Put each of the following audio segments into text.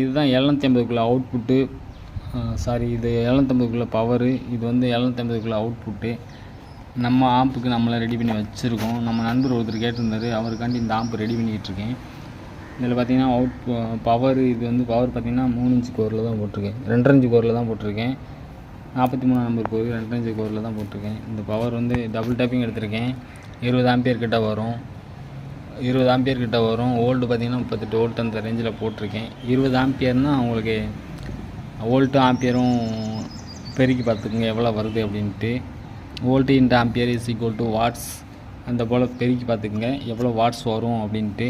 இதுதான் எழுநூற்றி ஐம்பதுக்குள்ள output sorry இது எழுநூற்றம்பதுக்குள்ள பவரு இது வந்து எழுநூற்றம்பதுக்குள்ள அவுட்புட்டு நம்ம ஆம்புக்கு நம்மளை ரெடி பண்ணி வச்சுருக்கோம். நம்ம நண்பர் ஒருத்தர் கேட்டிருந்தாரு அவருக்காண்டி இந்த ஆம்பு ரெடி பண்ணிக்கிட்டு இருக்கேன் இதில் பார்த்தீங்கன்னா அவுட் பவர் இது வந்து பவர் பார்த்தீங்கன்னா மூணு இன்ச்சு கோரில் தான் போட்டிருக்கேன். ரெண்டரை இன்ச்சு கோரில் தான் போட்டிருக்கேன். நாற்பத்தி மூணு நம்பர் கோரி ரெண்டரை இன்ச்சு கோரில் தான் போட்டிருக்கேன். இந்த பவர் வந்து டபுள் டேப்பிங் எடுத்திருக்கேன். இருபது ஆம்பியர் கிட்ட வரும். இருபது ஆம்பியர் கிட்ட வரும். ஓல்டு பார்த்தீங்கன்னா முப்பத்தெட்டு ஓல்ட் அந்த ரேஞ்சில் போட்டிருக்கேன். இருபது ஆம்பியர்னால் உங்களுக்கு ஓல்ட்டு ஆம்பியரும் பெருக்கி பார்த்துக்குங்க எவ்வளோ வருது அப்படின்ட்டு. Volt and ampere is equal to watts அந்த போல் பெருக்கி பார்த்துக்குங்க எவ்வளோ வாட்ஸ் வரும் அப்படின்ட்டு.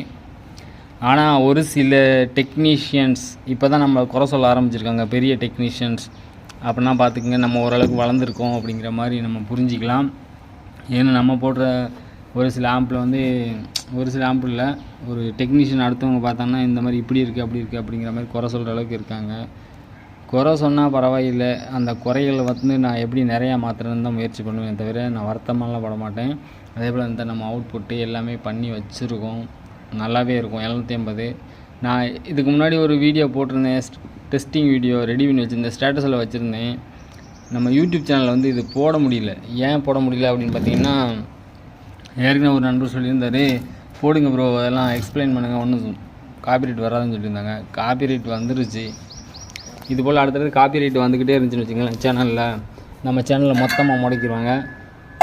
ஆனால் ஒரு சில டெக்னீஷியன்ஸ் இப்போ தான் நம்ம குறை சொல்ல ஆரம்பிச்சிருக்காங்க பெரிய டெக்னீஷியன்ஸ் அப்படின்னா பார்த்துக்குங்க நம்ம ஓரளவுக்கு வளர்ந்துருக்கோம் அப்படிங்கிற மாதிரி நம்ம புரிஞ்சிக்கலாம். ஏன்னா நம்ம போடுற ஒரு சில ஆம்பில் வந்து ஒரு சில ஆம்பில் இல்லை ஒரு டெக்னீஷியன் அடுத்தவங்க பார்த்தாங்கன்னா இந்த மாதிரி இப்படி இருக்குது அப்படி இருக்குது அப்படிங்கிற மாதிரி குறை சொல்கிற அளவுக்கு இருக்காங்க. குறை சொன்னால் பரவாயில்லை. அந்த குறைகளை வந்து நான் எப்படி நிறையா மாற்றுறதுன்னு தான் முயற்சி பண்ணுவேன் தவிர நான் வருத்தமாலாம் பட மாட்டேன். அதே போல் இந்த நம்ம அவுட்புட்டு எல்லாமே பண்ணி வச்சுருக்கோம். நல்லாவே இருக்கும். எழுநூற்றி ஐம்பது. நான் இதுக்கு முன்னாடி ஒரு வீடியோ போட்டிருந்தேன். டெஸ்டிங் வீடியோ ரெடி பண்ணி வச்சுருந்தேன். ஸ்டேட்டஸில் வச்சுருந்தேன். நம்ம யூடியூப் சேனலில் வந்து இது போட முடியல. ஏன் போட முடியல அப்படின்னு பார்த்தீங்கன்னா ஏற்கனவே ஒரு நண்பர் சொல்லியிருந்தார் போடுங்க ப்ரோ அதெல்லாம் எக்ஸ்பிளைன் பண்ணுங்கள் ஒன்றும் காப்பிரைட் வராதுன்னு சொல்லியிருந்தாங்க. காப்பிரைட் வந்துருச்சு. இது போல் அடுத்தடுத்து காப்பிரைட் வந்துக்கிட்டே இருந்துச்சுன்னு வச்சுக்கோங்களேன் சேனலில் நம்ம சேனலில் மொத்தமாக முடக்கிடுவாங்க.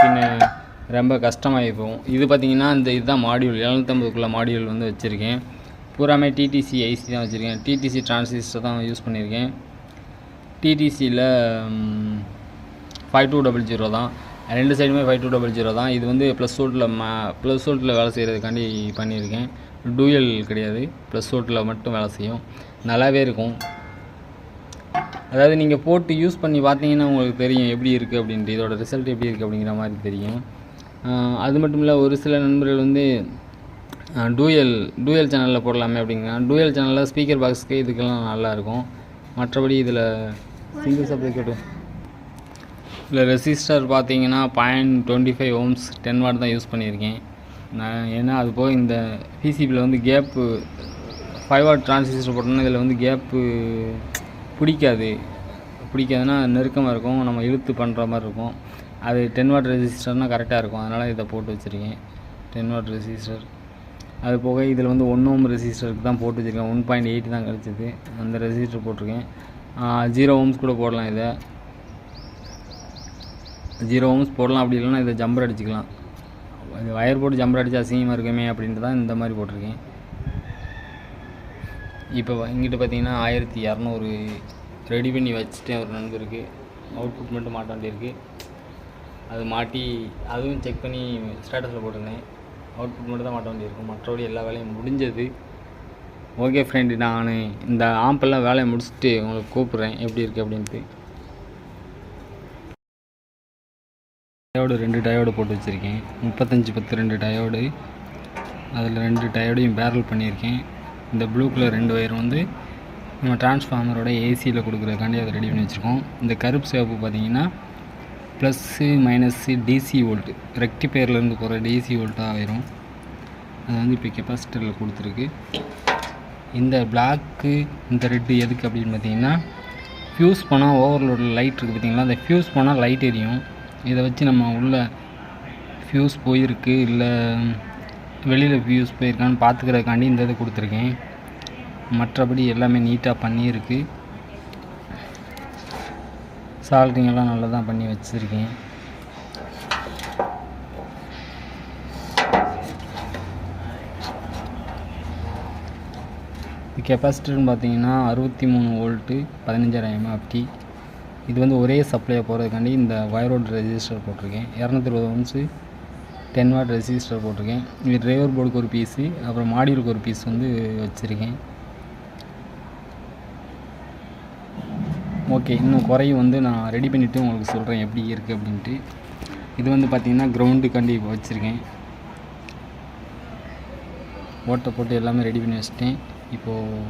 பின்ன ரொம்ப கஷ்டமாகி போகும். இது பார்த்திங்கன்னா இந்த இதுதான் மாடியூல் எழுநூற்றம்பதுக்குள்ளே மாடியூல் வந்து வச்சுருக்கேன். பூராமே டிடிசி ஐசி தான் வச்சுருக்கேன். டிடிசி டிரான்சிஸ்டர் தான் யூஸ் பண்ணியிருக்கேன். டிடிசியில் ஃபைவ் டூ டபுள் ஜீரோ தான். ரெண்டு சைடுமே ஃபைவ் டூ டபுள் ஜீரோ தான். இது வந்து ப்ளஸ் வோல்ட்டில் மா ப்ளஸ் வோல்ட்டில் வேலை செய்கிறதுக்காண்டி பண்ணியிருக்கேன். டூயல் கிடையாது. ப்ளஸ் வோல்ட்டில் மட்டும் வேலை செய்யும். நல்லாவே இருக்கும். அதாவது நீங்கள் போட்டு யூஸ் பண்ணி பார்த்தீங்கன்னா உங்களுக்கு தெரியும் எப்படி இருக்குது அப்படின்ட்டு. இதோட ரிசல்ட் எப்படி இருக்குது அப்படிங்கிற மாதிரி தெரியும். அது மட்டும் இல்லை ஒரு சில நண்பர்கள் வந்து டூயல் டூயல் சேனலில் போடலாமே அப்படிங்கிறாங்க. டூயல் சேனலில் ஸ்பீக்கர் பாக்ஸ்க்கு இதுக்கெல்லாம் நல்லாயிருக்கும் மற்றபடி இதில் சிங்கிள் சப்ளிகேட்டு இதில் ரெசிஸ்டர் பார்த்தீங்கன்னா point twenty five ohms ten watt தான் யூஸ் பண்ணியிருக்கேன். நான் ஏன்னா அது போக இந்த பிசிபியில் வந்து கேப்பு ஃபைவ் வாட் டிரான்சிஸ்டர் போட்டோம்னா இதில் வந்து கேப்பு பிடிக்காது. பிடிக்காதுன்னா நெருக்கமாக இருக்கும். நம்ம இழுத்து பண்ணுற மாதிரி இருக்கும். அது டென் வாட் ரெசிஸ்டர்னால் கரெக்டாக இருக்கும். அதனால் இதை போட்டு வச்சுருக்கேன். Ten watt resistor. அது போக இதில் வந்து ஒன் ஓம் ரெசிஸ்டருக்கு தான் போட்டு வச்சுருக்கேன். ஒன் பாயிண்ட் எயிட் தான் கிடச்சிது. அந்த ரெசிஸ்டர் போட்டிருக்கேன். ஜீரோ ஓம்ஸ் கூட போடலாம் இதை. ஜீரோ ஓம்ஸ் போடலாம் அப்படி இல்லைன்னா இதை ஜம்பர் அடிச்சுக்கலாம். இது ஒயர் போட்டு ஜம்பர் அடித்தா அசிங்கமாக இருக்குமே அப்படின்ட்டு தான் இந்த மாதிரி போட்டிருக்கேன். இப்போ இங்கிட்ட பார்த்தீங்கன்னா ஆயிரத்தி இரநூறு ரெடி பண்ணி வச்சுட்டேன் ஒரு நண்பருக்கு. அவுட்புட் மட்டும் மாட்ட வேண்டியிருக்கு. அது மாட்டி அதுவும் செக் பண்ணி ஸ்டேட்டஸில் போட்டிருந்தேன். அவுட்புட் மட்டும் தான் மாட்ட வேண்டியிருக்கும் மற்றபடி எல்லா வேலையும் முடிஞ்சது. ஓகே ஃப்ரெண்டு நான் இந்த ஆம்பெல்லாம் வேலையை முடிச்சுட்டு உங்களுக்கு கூப்பிட்றேன். எப்படி இருக்குது அப்படின்ட்டு. டயோடு ரெண்டு டயோடு போட்டு வச்சுருக்கேன். முப்பத்தஞ்சு பத்து ரெண்டு டயோடு. அதில் ரெண்டு டயோடையும் பேரல் பண்ணியிருக்கேன். இந்த ப்ளூ கலர் ரெண்டு ஒயர் வந்து நம்ம டிரான்ஸ்ஃபார்மரோட ஏசியில் கொடுக்குறதுக்காண்டி அதை ரெடி பண்ணி வச்சுருக்கோம். இந்த கருப்பு சிவப்பு பார்த்தீங்கன்னா ப்ளஸ்ஸு மைனஸ்ஸு டிசி வோல்ட்டு ரெக்டிஃபயர்லேருந்து போகிற டிசி வோல்ட்டாக ஆயிரும். அது வந்து இப்போ கெப்பாசிட்டரில் கொடுத்துருக்கு. இந்த பிளாக்கு இந்த ரெட்டு எதுக்கு அப்படின்னு பார்த்தீங்கன்னா ஃப்யூஸ் பண்ணால் ஓவர்லோடு லைட் இருக்குது பார்த்தீங்களா அந்த ஃப்யூஸ் பண்ணால் லைட் எரியும். இதை வச்சு நம்ம உள்ள ஃப்யூஸ் போயிருக்கு இல்லை வெளியில் ஃப்யூஸ் போயிருக்கான்னு பார்த்துக்கிறதுக்காண்டி இந்த இது கொடுத்துருக்கேன். மற்றபடி எல்லாமே நீட்டாக பண்ணியிருக்கு. சால்ட்ரிங்கெல்லாம் நல்லா தான் பண்ணி வச்சுருக்கேன். இது கெப்பாசிட்டர்னு பார்த்தீங்கன்னா அறுபத்தி மூணு வோல்ட்டு பதினஞ்சாயிரம் எம்ஆப்டி இது வந்து ஒரே சப்ளையை போகிறதுக்காண்டி இந்த வயரோட் ரெஜிஸ்டர் போட்டிருக்கேன். இரநூத்தி இருபது ஓம்ஸு டென் வாட் ரெஜிஸ்டர் போட்டிருக்கேன். இது டிரைவர் போர்டுக்கு ஒரு பீஸு அப்புறம் மாடியூலுக்கு ஒரு பீஸ் வந்து வச்சுருக்கேன். ஓகே இன்னும் குறையும் வந்து நான் ரெடி பண்ணிவிட்டு உங்களுக்கு சொல்கிறேன் எப்படி இருக்குது அப்படின்ட்டு. இது வந்து பார்த்திங்கன்னா கிரவுண்டுக்காண்டி இப்போ வச்சுருக்கேன். ஓட்டை போட்டு எல்லாமே ரெடி பண்ணி வச்சிட்டேன். இப்போது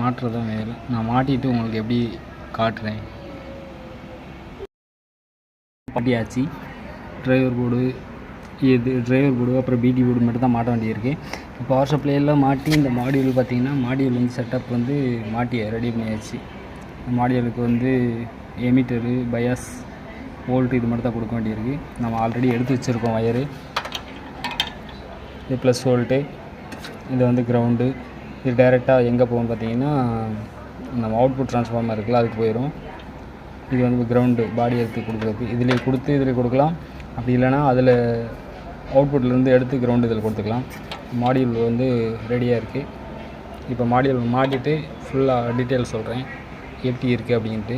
மாற்றுறதான் வேலை. நான் மாட்டிட்டு உங்களுக்கு எப்படி காட்டுறேன். மாட்டியாச்சு டிரைவர் போர்டு இது டிரைவர் போர்டு அப்புறம் பிடி போர்டு மட்டும் தான் மாட்ட வேண்டியிருக்கு. இப்போ பவர் பிளேயெல்லாம் மாட்டி இந்த மாடியூல் பார்த்தீங்கன்னா மாடியூல் வந்து செட்டப் வந்து மாட்டி ரெடி பண்ணியாச்சு. மாடியூலுக்கு வந்து எமிட்டரு பயாஸ் வோல்ட் இது மட்டும் தான் கொடுக்க வேண்டியிருக்கு. நம்ம ஆல்ரெடி எடுத்து வச்சுருக்கோம் ஒயரு இது ப்ளஸ் வோல்ட்டு இது வந்து கிரவுண்டு இது டைரெக்டாக எங்கே போகும் பார்த்தீங்கன்னா நம்ம அவுட்புட் ட்ரான்ஸ்ஃபார்மர் இருக்குல்ல அதுக்கு போயிடும் இது வந்து கிரவுண்டு பாடி எடுத்து கொடுக்குறதுக்கு. இதில் கொடுத்து இதில் கொடுக்கலாம். அப்படி இல்லைன்னா அதில் அவுட்புட்லேருந்து எடுத்து கிரவுண்டு இதில் கொடுத்துக்கலாம். மாடியூல் வந்து ரெடியாக இருக்குது இப்போ மாடியூல் மாட்டிட்டு ஃபுல்லாக டீட்டெயில் சொல்கிறேன் எப்படி இருக்குது அப்படின்ட்டு.